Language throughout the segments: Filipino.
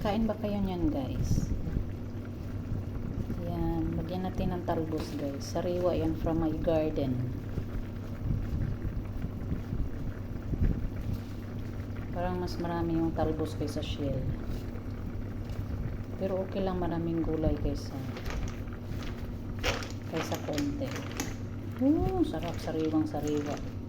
Kakain ba kayo niyan guys? Yan, lagyan natin ng talbos guys. Sariwa yan from my garden. Parang mas marami yung talbos kaysa shell. Pero okay lang maraming gulay kaysa kaysa konti. Oo, sarap sariwang sariwa.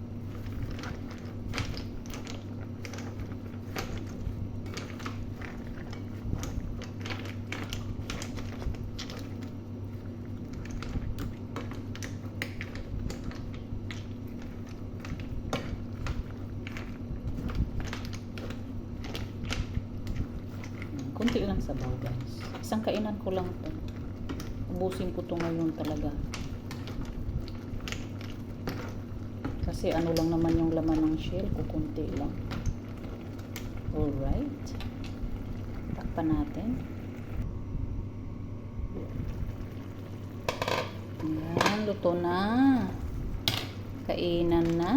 Kunti lang sabaw guys. Isang kainan ko lang to. Ubusin ko to ngayon talaga. Kasi ano lang naman yung laman ng shell, kukunti lang. Alright. Takpan natin. Yan, luto na. Kainan na.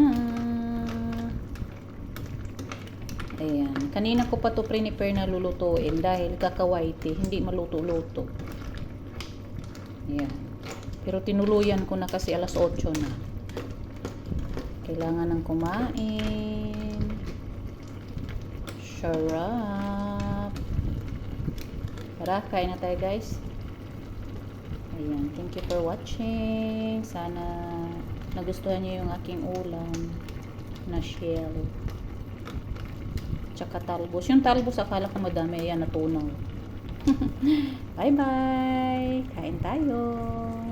Ayan. Kanina ko pa to prepare na lulutuin dahil kakawaiti, hindi maluto-luto. Ayan. Pero tinuluyan ko na kasi alas 8 na. Kailangan ng kumain. Sarap. Tara, kain na tayo guys. Ayan. Thank you for watching. Sana nagustuhan niyo yung aking ulam na shell. Tsaka talbos. Yung talbos, akala ko madami. Ayan, natunaw. Bye-bye. Kain tayo.